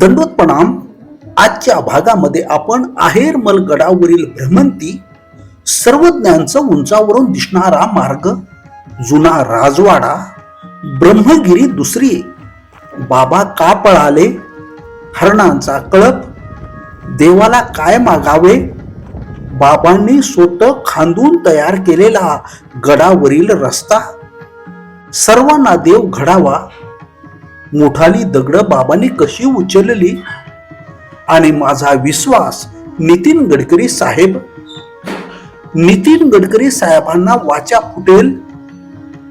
दंडोत प्रणाम आजच्या भागामध्ये आपण आहेर गडावरील भ्रमंती सर्वज्ञांचं उंचावरून दिसणारा मार्ग जुना राजवाडा ब्रह्मगिरी दुसरी बाबा का पळाले हरणांचा कळप देवाला काय मागावे बाबांनी स्वतः खांदून तयार केलेला गडावरील रस्ता सर्वांना देव घडावा मोठाली दगड बाबांनी कशी उचलली? आणि माझा विश्वास नितीन गडकरी साहेब? नितीन गडकरी साहेबांना वाचा फुटेल?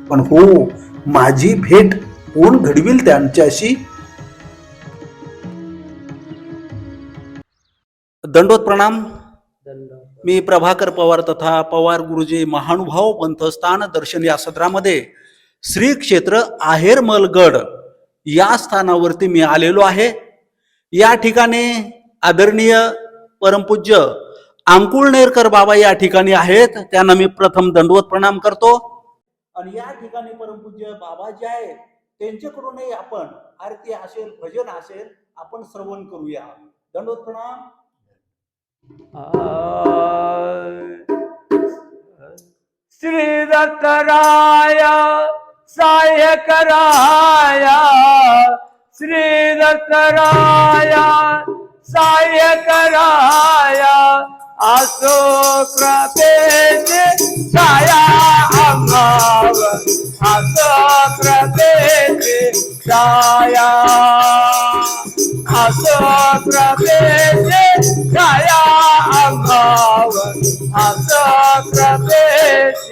पण हो माझी भेट कोण घडविल त्यांच्याशी? दंडोत प्रणाम. मी प्रभाकर पवार तथा पवार गुरुजी महानुभाव पंथस्थान दर्शन या सत्रामध्ये श्री क्षेत्र आहेरमलगड या स्थानावरती मी आलेलो आहे. या ठिकाणी आदरणीय परमपूज्य अंकुळनेरकर बाबा या ठिकाणी आहेत. त्यांना मी प्रथम दंडवत प्रणाम करतो. आणि या ठिकाणी परमपूज्य बाबा जे आहेत त्यांच्याकडूनही आपण आरती असेल भजन असेल आपण श्रवण करूया. दंडवत प्रणाम. श्री दत्तराया सायकराय श्री दत्तराय सायकराय असो प्रदेश साया अंगावर असो प्रदेश साया। असो प्रदेश साया अंगावर असो कृपेची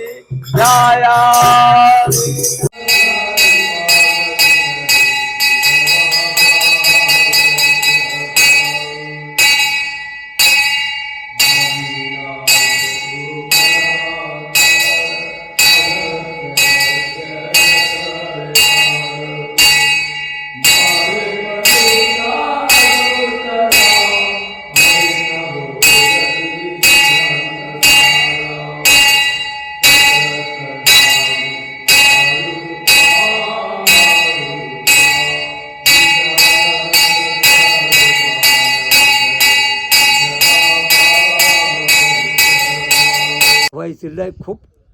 Yeah.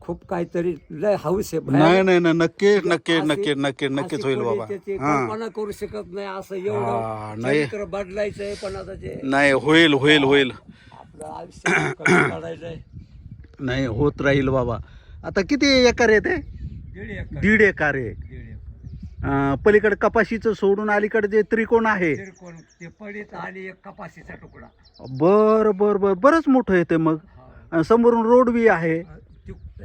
खूप काहीतरी लय हाऊस आहे नाही. नाही नाही नक्की नक्की अशी- नक्की नक्की नक्कीच होईल बाबा. हा. कल्पना करू शकत नाही असं हा, एवढं नाही. चरित्र बदलायचंय पण आता ते नाही होईल होईल होईल. आपलं आयुष्य कसं काढायचंय? नाही होत राहील बाबा. आता किती एकर आहे ते? दीड एकर, दीड एकर आहे. दीड एकर. अं, पलीकडे कपाशीचं सोडून अलीकडे जे त्रिकोण आहे. त्रिकोण, ते पडीत आणि एक कपाशीचा तुकडा. बर बर बर. बरंच मोठं आहे ते मग. हा. अन् समोरून रोड बी आहे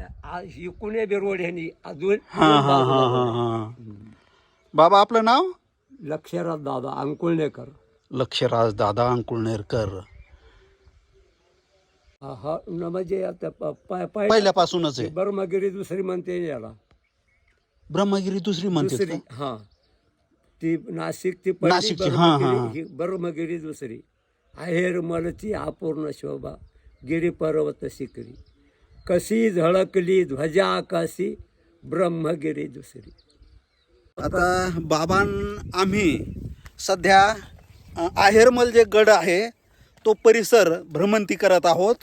ही बी रोड ह्यांनी? अजून हा हा हा हा हा. बाबा आपलं नाव? लक्षरात दादा अंकुळनेकर लक्षराज दादा अंकुळनेरकर हा हा, न म्हणजे आता प- पाय पहिल्यापासूनच आहे. बर्मगिरी दुसरी म्हणते याला. ब्रह्मगिरी दुसरी म्हणते दुसरी हा. ती नाशिक ती पहिली नाशिकची, हा, हा, बर्मगिरी, हा. ही बर्मगिरी दुसरी. आहेर मलची अपूर्ण शोभा गिरी पर्वत शिकरी कशी झळकली ध्वजा आकाशी ब्रह्मगिरी दुसरी. आता बाबां आम्ही सध्या आहेरमल जे गड आहे तो परिसर भ्रमंती करत आहोत.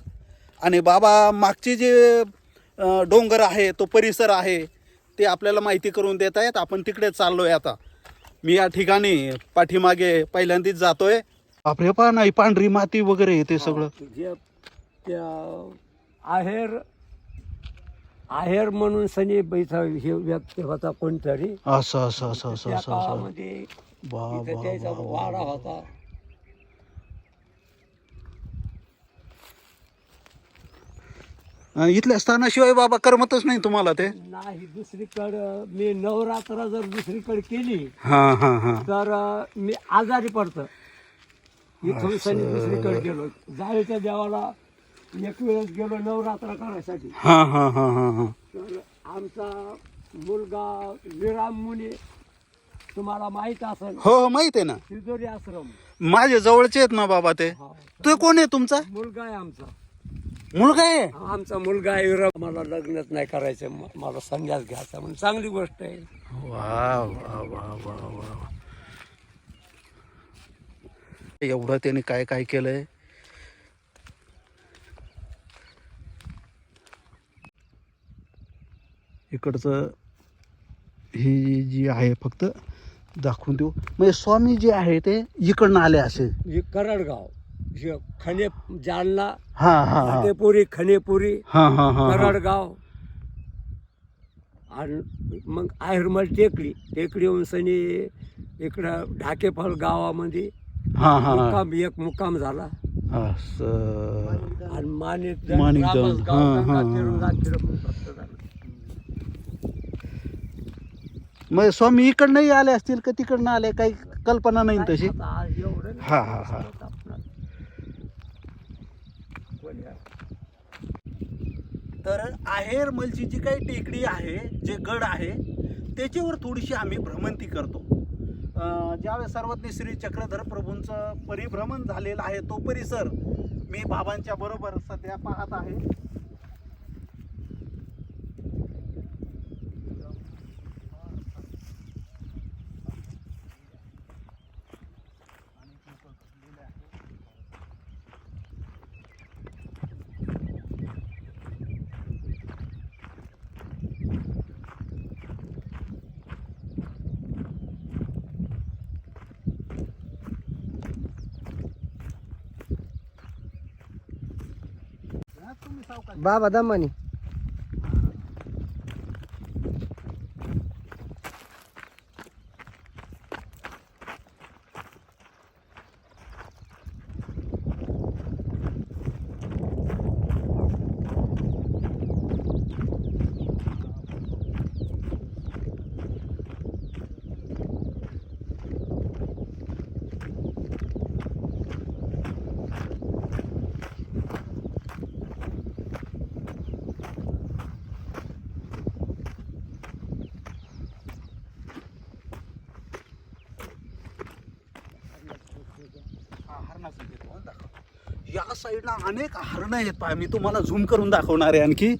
आणि बाबा मागचे जे डोंगर आहे तो परिसर आहे ते आपल्याला माहिती करून देत आहेत. आपण तिकडे चाललोय आता. मी या ठिकाणी पाठीमागे पहिल्यांदाच जातोय. बापरे पा नाही पांढरी माती वगैरे ते सगळं. जे त्या आहेर आहेर म्हणून सनी इथं हे व्यक्ती होता कोणतरी. असं असं असं असं त्या असं असं. काळामध्ये इथं त्याचा. वाडा होता. अ, इथल्या स्थानाशिवाय बाबा करमतच नाही तुम्हाला ते? नाही दुसरीकडं मी नवरात्र जर दुसरीकडे केली हा हा हा. तर अं, मी आजारी पडतं. इथून सनी दुसरीकडे गेलो. जाळीच्या देवाला एक वेळेस गेलो नवरात्र करायसाठी हा हा हा हा हा. तर आमचा मुलगा विराम मुनी तुम्हाला माहीत असेल. हो हो माहीत आहे ना. तिजोरी आश्रम. माझे जवळचे आहेत ना बाबा ते. हा. ते कोण आहे तुमचा? मुलगा आहे आमचा. मुलगा आहे? आमचा मुलगा आहे विराम. मला लग्नच नाही करायचं. म- मला संन्यास घ्यायचा म्हणून चांगली गोष्ट आहे. वा वा वा वा वा एवढं त्याने काय काय केलंय? इकडचं ही जी आहे फक्त दाखवून देऊ. म्हणजे स्वामी जे आहे ते इकडनं आले असे. करडगाव खने जालना हा हा हा. हा हा हा हा. करडगाव. आणि मग आहिरमल टेकडी टेकडी येऊन सनी इकडं ढाकेफळ गावामध्ये हा हा हा. मुक्काम एक मुक्काम झाला. आणि माणिक हा, हा, हा. मग स्वामी इकडनंही आले असतील का तिकडनं आले? काही कल्पना नाही तशी? हा, हा, हा. तर आहेरमलची जी काही टेकडी आहे जे गड आहे त्याच्यावर थोडीशी आम्ही भ्रमंती करतो. ज्यावेळेस सर्वज्ञ श्री चक्रधर प्रभूंचं परिभ्रमण झालेलं आहे तो परिसर मी बाबांच्या बरोबर सध्या पाहत आहे. बाबा दमानी हा, हरणाचं घेतो, हं, दाखव. या साईडला अनेक हरणं आहेत पहा मी तुम्हाला झूम करून दाखवणार आहे आणखी.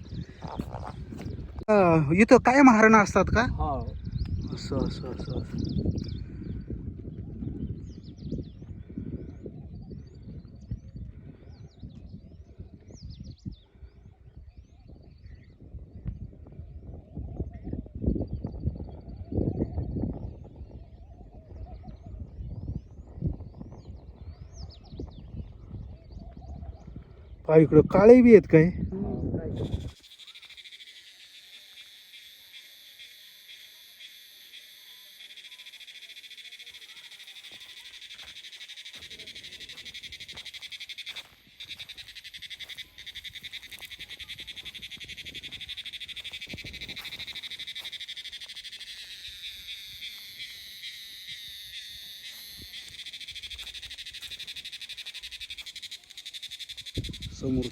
इथं कायम हरणं असतात का? असं असं असं. असं. इकडं काळे बी आहेत काय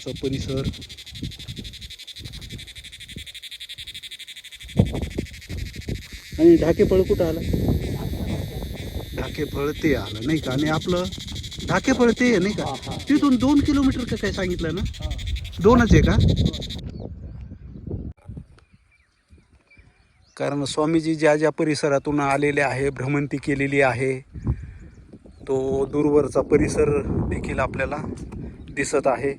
समोरचा परिसर. आणि ढाकेफळ कुठं आलं? ढाकेफळ ते आलं नाही का? आणि आपलं ढाकेफळ ते आहे नाही का? तिथून दोन किलोमीटर का काय सांगितलं ना? दोनच आहे का? कारण स्वामीजी ज्या ज्या परिसरातून आलेले आहे भ्रमंती केलेली आहे तो दूरवरचा परिसर देखील आपल्याला दिसत आहे.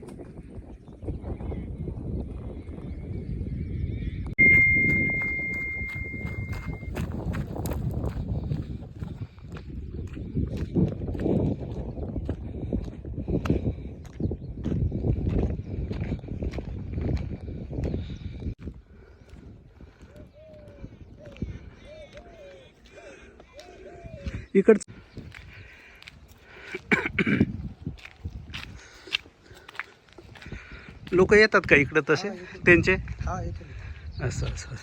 इकड लोक येतात का इकडं तसे? त्यांचे? हा असं असं.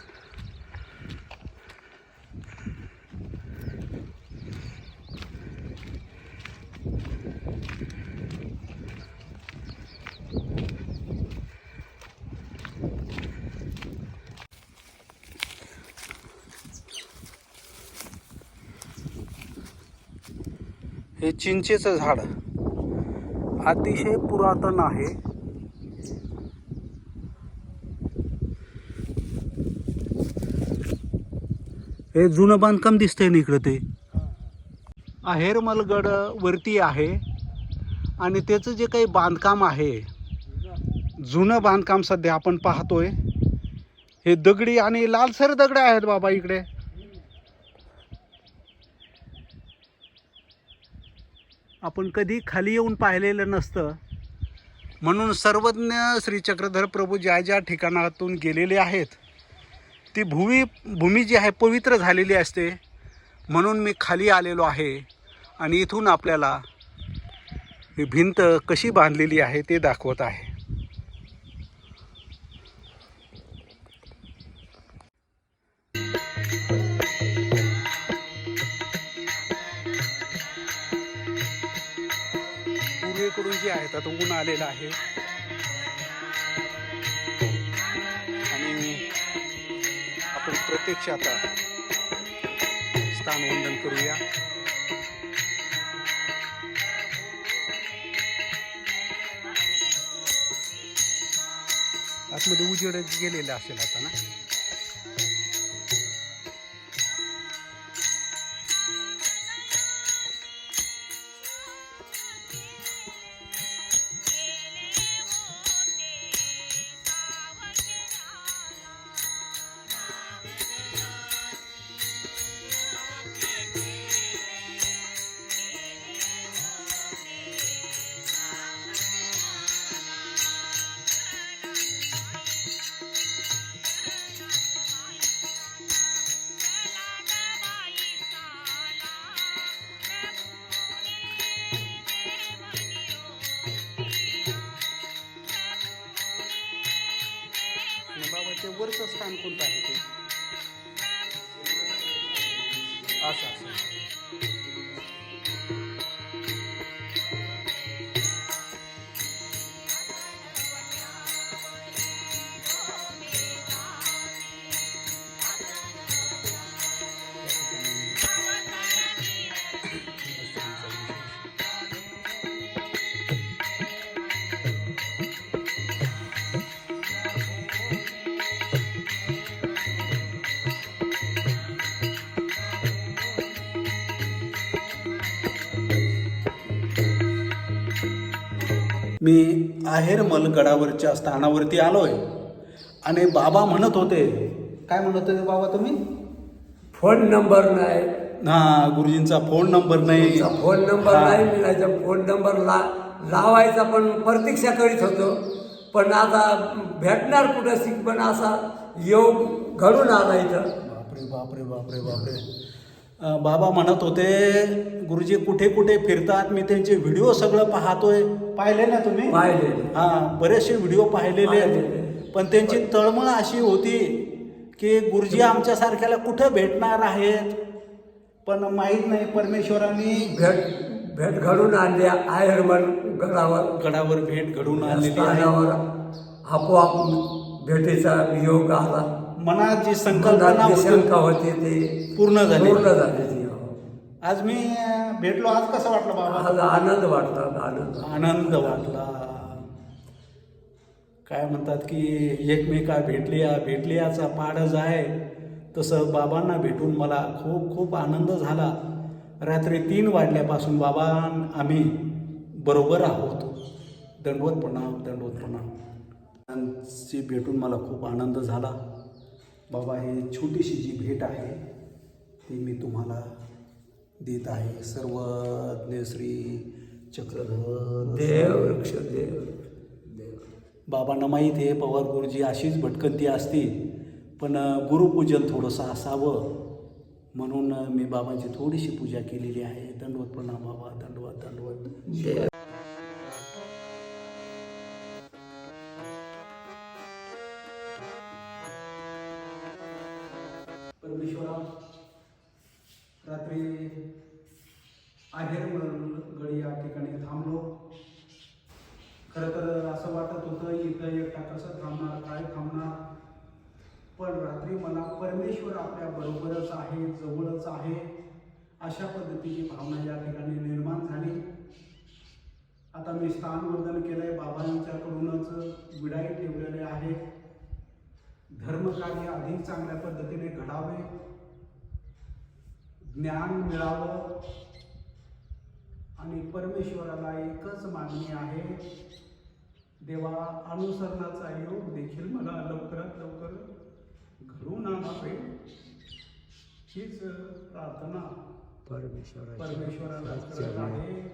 चिंचेचं झाड. अतिशय पुरातन आहे. हे जुनं बांधकाम दिसतंय ना इकडं ते? आहेरमलगड वरती आहे. आणि त्याचं जे काही बांधकाम आहे जुनं बांधकाम सध्या आपण पाहतोय. हे दगडी आणि लालसर दगड आहेत बाबा इकडे. आपण कधी खाली येऊन पाहिलेलं नसतं. म्हणून सर्वज्ञ श्री चक्रधर प्रभू ज्या ज्या ठिकाणातून गेलेले आहेत ती भूमी भूमी जी आहे पवित्र झालेली असते. म्हणून मी खाली आलेलो आहे आणि इथून आपल्याला ही भिंत कशी बांधलेली आहे ते दाखवत आहे. पूर्वेकडून जे आहेत आता ऊन आलेलं आहे. आणि आपण प्रत्यक्ष आता स्थानवंदन करूया. आतमध्ये उजेड गेलेला असेल आता ना? वरचं कोणतं आहे? मी आहेरमल गडावरच्या स्थानावरती आलोय. आणि बाबा म्हणत होते काय म्हणत होते बाबा तुम्ही? फोन नंबर नाही. हा गुरुजींचा फोन नंबर नाही. Phone number. नाही मिळायचा फोन नंबर ला लावायचा पण प्रतीक्षा करीत होतो. पण आता भेटणार कुठं? पण असा योग घडून आला इथं. बापरे बापरे बापरे बापरे. बाबा म्हणत होते गुरुजी कुठे कुठे फिरतात? मी त्यांचे व्हिडिओ सगळं पाहतोय. पाहिले ना तुम्ही? पाहिले. हा बरेचसे व्हिडिओ पाहिलेले आहेत. पण त्यांची तळमळ अशी होती की गुरुजी आमच्यासारख्याला कुठं भेटणार आहेत? पण माहीत नाही परमेश्वरांनी भेट भेट घडून आणली आहेरमन गडावर. गडावर भेट आहे. स्थानावर आपोआप भेटीचा योग आला. मनात जी संकल्पना मनात जी शंका होती ती पूर्ण झाली. पूर्ण झाली ती हो. आज मी भेटलो आज कसं वाटलं बाबा? आज आनंद वाटला आनंद आनंद वाटला. काय म्हणतात की एकमेका भेटलिया भेटलियाचा पाडच आहे तसं बाबांना भेटून मला खूप खूप आनंद झाला. रात्री तीन वाजल्यापासून बाबा आम्ही बरोबर आहोत. दंडवत प्रणाम दंडवत प्रणाम. भेटून मला खूप आनंद झाला. बाबा ही छोटीशी जी भेट आहे ती मी तुम्हाला देत आहे. सर्वज्ञ श्री चक्रधर देव वृक्ष देव. देव बाबांना माहीत आहे पवार गुरुजी अशीच भटकंती असती पण गुरुपूजन थोडंसं असावं. म्हणून मी बाबांची थोडीशी पूजा केलेली आहे. दंडवत प्रणाम बाबा दंडवत दंडवत. देव रात्री आहेर गडी या ठिकाणी थांबलो. खरं तर असं वाटत होतं इथं एकटा कसं थांबणार काय थांबणार? पण रात्री मला परमेश्वर आपल्या बरोबरच आहे जवळच आहे अशा पद्धतीची भावना या ठिकाणी निर्माण झाली. आता मी स्थानवंदन केलंय बाबांच्याकडूनच विडाई ठेवलेले आहे. धर्मकार्य अधिक चांगल्या पद्धतीने घडावे ज्ञान मिळावं आणि परमेश्वराला एकच मागणी आहे. देवा अनुसरणाचा योग देखील मला लवकरात लवकर घडून आणावे हीच प्रार्थना परमेश्वराची परमेश्वराला आहे.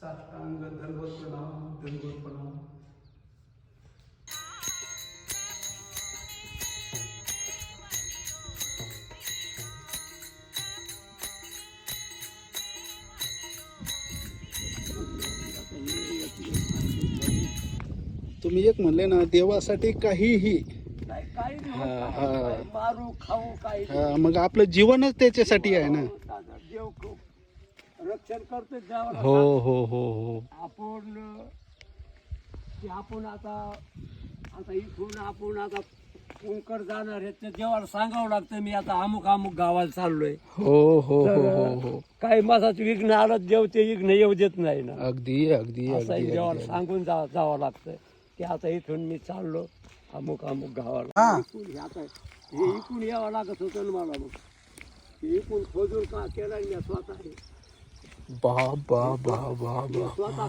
साष्टांग धन्वत प्रणाम तुम्ही एक म्हणले ना देवासाठी काहीही. नाही काही नाही हा, होत. हा. काही मारू खाऊ काही हा, मग आपलं जीवनच त्याच्यासाठी आहे ना. दादा, देव खूप. रक्षण करतो देवाला. हो हो हो हो. आपण ते आपण आता आता इथून आपण आता कुंकर जाणार आहे तर देवाला सांगावं लागतं मी आता अमुक अमुक गावाला चाललोय. हो हो हो हो हो. काही मासाचं विघ्न आलं देव ते विघ्न येऊ देत नाही ना. अगदी अगदी असं अगदी देवाला अगदी. सांगून जा जावं लागतं की आता इथून मी चाललो अमुक अमुक गावाला. हा. इकून आता हे इकून यावं लागत होतं ना मला मग. हे इकून खोदून का केला मी स्वतः हे. बा बा बा बा स्वतः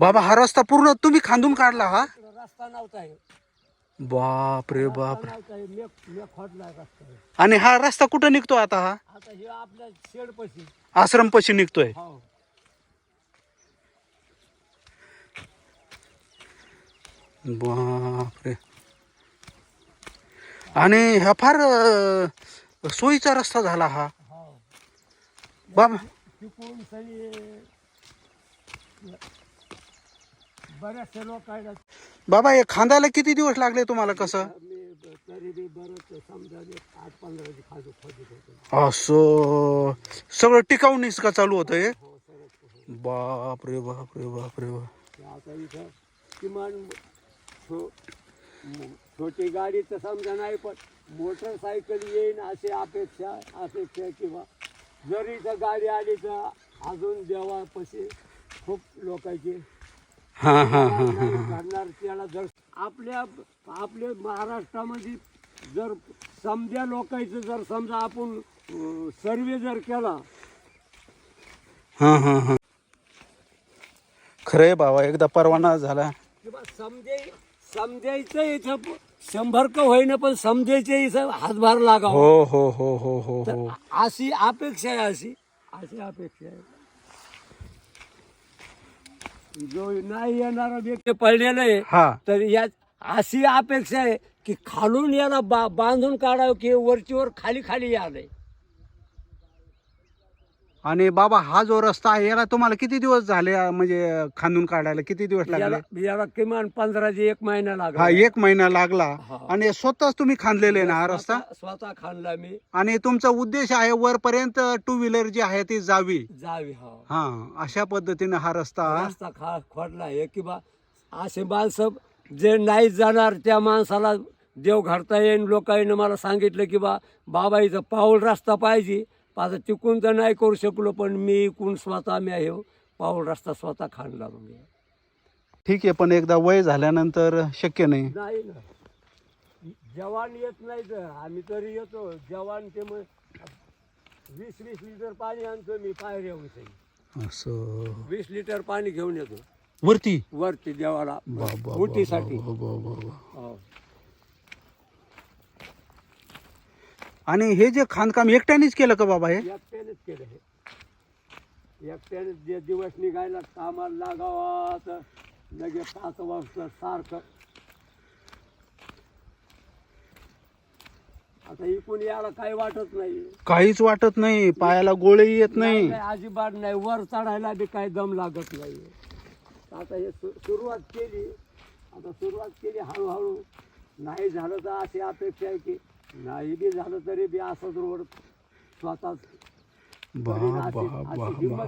बाबा हा रस्ता पूर्ण तुम्ही खांदून काढला हा? रस्ता नव्हता हे. बाप रे बाप. रे नव्हता हे. मी मी खोदलाय रस्ता हे. आणि हा रस्ता कुठं निघतो आता हा? आता हे आपल्या शेड पशी आश्रम पशी निघतोय. हो. बाप रे आणि हा फार अं, सोयीचा रस्ता झाला हा. हो. बाबा सगळे बऱ्याचशे बाबा हे खांदायला किती दिवस लागले तुम्हाला कसं? मी तरी बी बरंच समजा एक आठ पंधरा दिवस खाजू खोदत होतो. असं. सगळं का चालू होतं हे? हो सरच बाप रे बाप आता इथं किमान छो छोटी गाडी तर समजा नाही पण मोटरसायकल येईन अशी अपेक्षा अपेक्षा किंवा जर इथं गाडी आली तर अजून देवापाशी खूप लोकांची हा हा हा घडणार त्याला जर आपल्या आपल्या महाराष्ट्रामध्ये जर समध्या लोकांचं जर समजा आपण सर्वे जर केला हा हा हा. खरंय बाबा एकदा परवाना झाला. किंवा समजे समजायचं इथं शंभर का होईना पण समजायचं इथं हातभार लागावा. हो हो हो हो हो हो. अशी अपेक्षा आहे अशी. अशी अपेक्षा आहे. जो नाही येणारा व्यक्ती पडलेला आहे हा. तर यात अशी अपेक्षा आहे की खालून याला बा बांधून काढावं की वरचीवर खाली खाली यालंय आणि बाबा हा जो रस्ता आहे याला तुम्हाला किती दिवस झाले म्हणजे खांदून काढायला? किती दिवस याला लागले? याला किमान पंधरा ते एक महिना हा लागला एक महिना लागला. हा. आणि स्वतःच तुम्ही खांदलेले ना हा रस्ता? स्वतः- स्वतः खाणला मी. आणि तुमचा उद्देश आहे वरपर्यंत टू व्हीलर जी आहे ती जावी. जावी हा. हा अशा पद्धतीने हा रस्ता रस्ता खा खोडला आहे किंवा असे माणसं जे नाही जाणार त्या माणसाला देव घडता येईन. लोकांनी मला सांगितलं की बा बाबा इथं पाऊल रस्ता पाहिजे. आता तिकून तर नाही करू शकलो पण मी इकून स्वतः मी आहे पाऊल रस्ता स्वतः खाणला मग ठीक आहे पण एकदा वय झाल्यानंतर शक्य नाही. नाही ना. जवान येत नाही तर आम्ही तरी येतो. जवान ते मग वीस वीस लिटर पाणी आणतो मी पायऱ्या असं. वीस लिटर पाणी घेऊन येतो. वरती? वरती देवाला बाबा उटीसाठी. बाबा. हो. आणि हे जे खाणकाम एकट्यानेच केलं का बाबा हे? एकट्यानेच केलं हे. एकट्याने जे दिवस निघायला कामाला लागावा तर लगेच पाच वाजता सारखं. आता इकून यायला काही वाटत नाही. काहीच वाटत नाही पायाला गोळे येत नाही. काही अजिबात नाही वर चढायला बी काही दम लागत नाही. आता हे सु- सुरुवात केली. आता सुरुवात केली हळूहळू. नाही झालं तर अशी अपेक्षा आहे की नाही बी झालं तरी बी असंच रोड स्वतःच बा बा बा बा.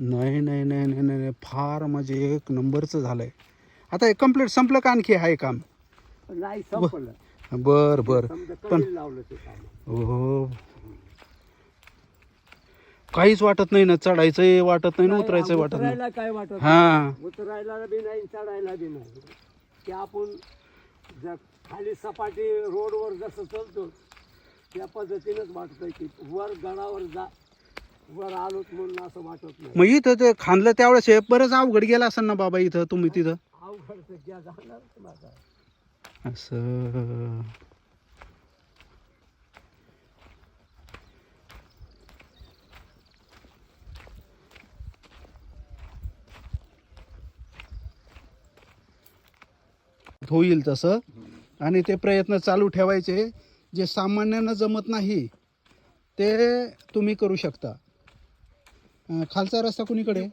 नाही नाही नाही नाही नाही. फार म्हणजे एक नंबरचं झालंय. आता हे कंप्लीट संपलं का आणखी आहे काम? नाही संपलं. बर बर. पण ते हो काहीच वाटत नाही ना चढायचंही वाटत नाही ना उतरायचं वाटत नाही. काय वाटत हा. उतरायला बी नाही चढायला बी नाही. की आपण जर खाली सपाटी रोडवर जसं चालतो त्या पद्धतीनेच वाटतंय की वर गडावर जा. वर आलोत म्हणून असं वाटत नाही. मग इथं ते खांदलं त्यावेळेस हे बरंच अवघड गेला असेल ना बाबा इथं तुम्ही तिथं? अवघड तर ज्या जाणार माझा असं. होईल तसं. आणि ते प्रयत्न चालू ठेवायचे जे सामान्यांना जमत नाही ते तुम्ही करू शकता. खालचा रस्ता कुणीकडे?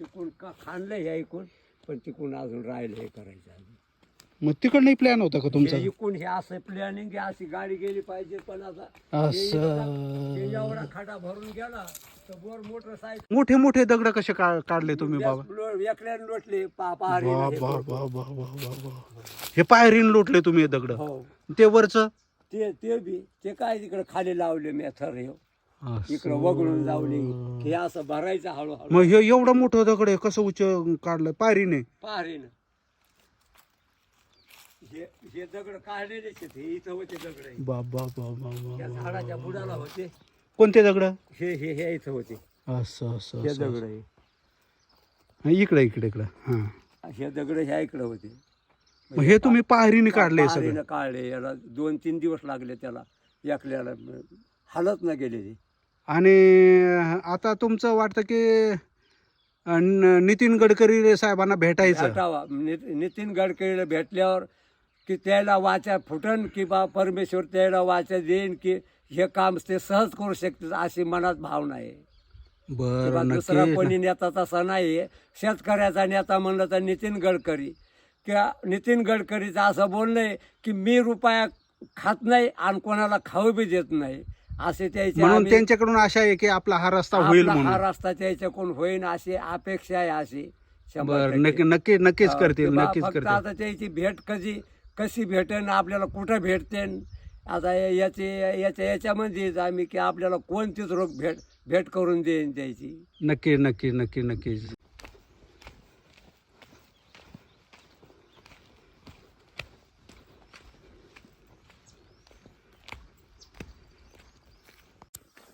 तिकून का खाणलं हे ऐकून? पण तिकून अजून राहिलं हे करायचं. मग तिकडनंही प्लॅन होता का तुमचा? हे इकून हे असं प्लॅनिंग अशी गाडी गेली पाहिजे पण आता हे असं. इतका- हे एवढा खडा भरून गेला तर मोटरसायकल मोठे मोठे दगड कसे का- काढले तुम्ही बाबा? एकल्याने लोटले पा पहारी वा, वा, वा, वा, वा, वा, वा. हे पायरीन लोटले तुम्ही हे दगड. हो. ते वरच? ते ते बी ते काय तिकडे खाली लावले मी थर हे इकडे वगळून लावले. हे असं भरायचं हळूहळू. मग हे एवढं मोठं दगड आहे कसं उच्च काढलं? पायरीने? पहारीनं हे हे दगड आहेत. हे इथं होते दगड हे. बाबा बाबा या झाडाच्या बुडाला होते. कोणते दगड? हे हे हे इथं होते. असं असं हे असं दगड हे. हा, इकडे इकडे इकडे. हा. हे दगड ह्या इकडे होते. मग हे तुम्ही पायरीने काढले सगळं? पहारीनं काढले याला दोन तीन दिवस लागले त्याला. एकल्याला हालत न गेले ते आणि आता तुमचं वाटतं की अं, न- नितीन गडकरी साहेबांना भेटायचं? भेटावा. नि- नितीन गडकरीला भेटल्यावर की त्याला वाचा फुटन की बा परमेश्वर त्याला वाचा देईन की हे काम ते सहज करू शकते अशी मनात भावना आहे. बरं दुसरा नक्की. कोणी नेता तसा नाही शेतकऱ्याचा नेता म्हणलं तर नितीन गडकरी. किंवा नितीन गडकरीचं असं बोलणं आहे की मी रुपया खात नाही आणि कोणाला खाऊ बी देत नाही. असे त्याचे म्हणून आम्ही- त्यांच्याकडून आशा आहे की आपला हा रस्ता होईल आपला हा म्हणून. रस्ता त्याच्याकडून होईन अशी अपेक्षा आहे अशी. शंभर बर टक्के. नक्की नक्की नक्कीच हा, करतील नक्कीच फक्त करतील. आता त्याची भेट कधी कशी भेटेन आपल्याला कुठं भेटतेन? आता या- याचे याच्या याच्यामध्येच आम्ही की आपल्याला कोणतीच रोग भेट भेट करून देईन त्याची. नक्की नक्की नक्की नक्की.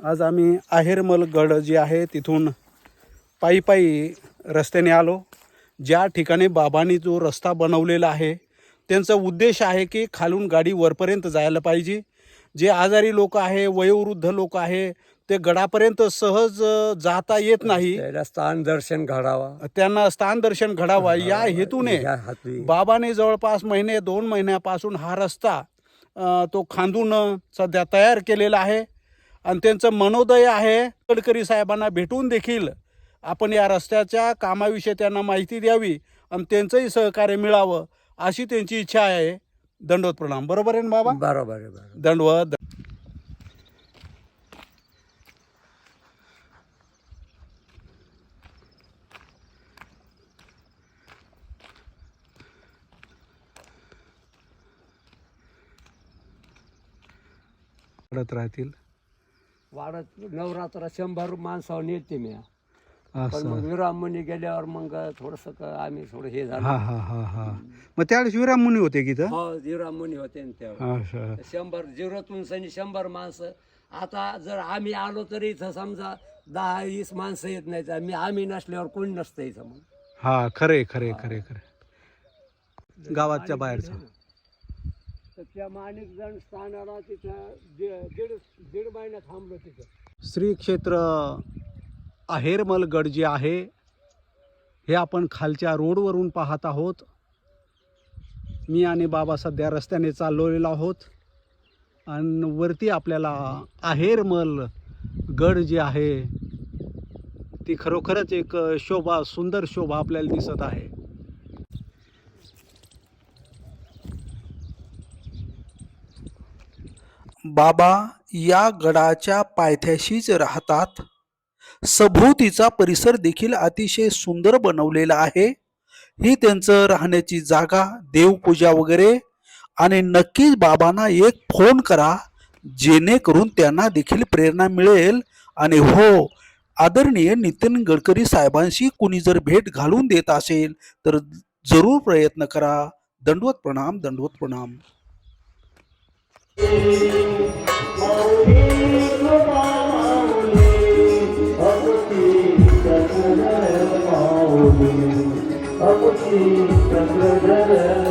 आज आम्ही आहेरमल गड जे आहे तिथून पायी पायी रस्त्याने आलो. ज्या ठिकाणी बाबांनी जो रस्ता बनवलेला आहे त्यांचा उद्देश आहे की खालून गाडी वरपर्यंत जायला पाहिजे. जे आजारी लोक आहे वयोवृद्ध लोक आहे ते गडापर्यंत सहज जाता येत नाही. स्थान दर्शन घडावा. त्यांना स्थान दर्शन घडावा या हेतूने बाबाने जवळपास महिने दोन महिन्यापासून हा रस्ता तो खांदून सध्या तयार केलेला आहे. आणि त्यांचं मनोदय आहे गडकरी साहेबांना भेटून देखील आपण या रस्त्याच्या कामाविषयी त्यांना माहिती द्यावी आणि त्यांचंही सहकार्य मिळावं. अशी त्यांची इच्छा आहे. दंडवत प्रणाम. बरोबर आहे ना बाबा? बरोबर आहे बरोबर दंडवत वाढत राहतील. वाढत नवरात्र शंभर माणसावर नेते मी. पण असं. मग विरामणी गेल्यावर मग थोडस आम्ही थोडं हे हा झालं. हा हा हा मग त्यावेळेस विराम मुनी होते की हो विरामणी होते ना तेव्हा असं शंभर झिरोतून सनी शंभर माणसं. आता जर आम्ही आलो तरी इथं समजा दहा वीस माणसं येत नाहीत. आम्ही आम्ही नसल्यावर कोणी नसतं इथं मग? हा खरे खरे खरे खरे गावाच्या बाहेरचं. तर त्या माणिक जण स्थानाला तिथं दीड दीड महिना थांबलो तिथं. श्री क्षेत्र आहेरमल गड जे आहे हे आपण खालच्या रोडवरून पाहत आहोत. मी आणि बाबा सध्या रस्त्याने चाललेलो आहोत. आणि वरती आपल्याला आहेरमल गड जे आहे ती खरोखरच एक शोभा सुंदर शोभा आपल्याला दिसत आहे. बाबा या गडाच्या पायथ्याशीच राहतात. सभोवतीचा परिसर देखील अतिशय सुंदर बनवलेला आहे. ही त्यांचं राहण्याची जागा देवपूजा वगैरे. आणि नक्कीच बाबांना एक फोन करा जेणेकरून त्यांना देखील प्रेरणा मिळेल. आणि हो आदरणीय नितीन गडकरी साहेबांशी कुणी जर भेट घालून देत असेल तर जरूर प्रयत्न करा. दंडवत प्रणाम दंडवत प्रणाम. चक्रधर माऊली